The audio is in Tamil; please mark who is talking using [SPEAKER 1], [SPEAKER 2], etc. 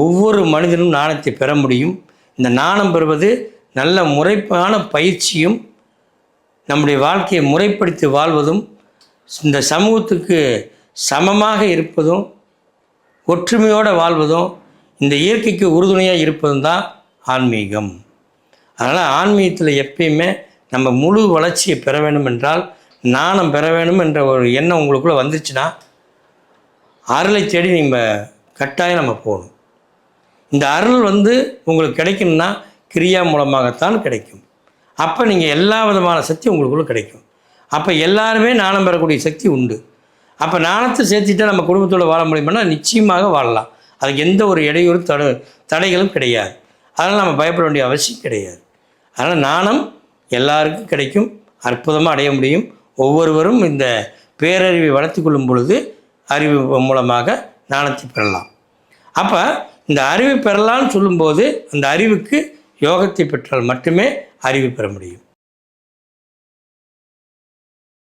[SPEAKER 1] ஒவ்வொரு மனிதனும் நாணத்தை பெற முடியும். இந்த நாணம் பெறுவது நல்ல முறைப்பான பயிற்சியும் நம்முடைய வாழ்க்கையை முறைப்படுத்தி வாழ்வதும் இந்த சமூகத்துக்கு சமமாக இருப்பதும் ஒற்றுமையோடு வாழ்வதும் இந்த இயற்கைக்கு உறுதுணையாக இருப்பதும் தான் ஆன்மீகம். அதனால் ஆன்மீகத்தில் எப்பயுமே நம்ம முழு வளர்ச்சியை பெற வேண்டும் என்றால் நாணம் பெற வேண்டும் என்ற ஒரு எண்ணம் உங்களுக்குள்ளே வந்துச்சுன்னா அருளை தேடி நம்ம கட்டாயம் நம்ம போகணும். இந்த அருள் வந்து உங்களுக்கு கிடைக்கணும்னா கிரியா மூலமாகத்தான் கிடைக்கும். அப்போ நீங்கள் எல்லா விதமான சக்தி உங்களுக்குள்ள கிடைக்கும். அப்போ எல்லாருமே நாணம் பெறக்கூடிய சக்தி உண்டு. அப்போ நாணத்தை சேர்த்துட்டா நம்ம குடும்பத்தோட வாழ முடியும்னா நிச்சயமாக வாழலாம். அதுக்கு எந்த ஒரு இடையூறு தடை தடைகளும் கிடையாது. அதனால் நம்ம பயப்பட வேண்டிய அவசியம் கிடையாது. அதனால் நாணம் எல்லாருக்கும் கிடைக்கும். அற்புதமாக அடைய முடியும். ஒவ்வொருவரும் இந்த பேரறிவை வளர்த்து கொள்ளும் பொழுது அறிவு மூலமாக நாணத்தை பெறலாம். அப்போ இந்த அறிவு பெறலாம்னு சொல்லும்போது அந்த அறிவுக்கு யோகத்தை பெற்றால் மட்டுமே அறிவு பெற முடியும்.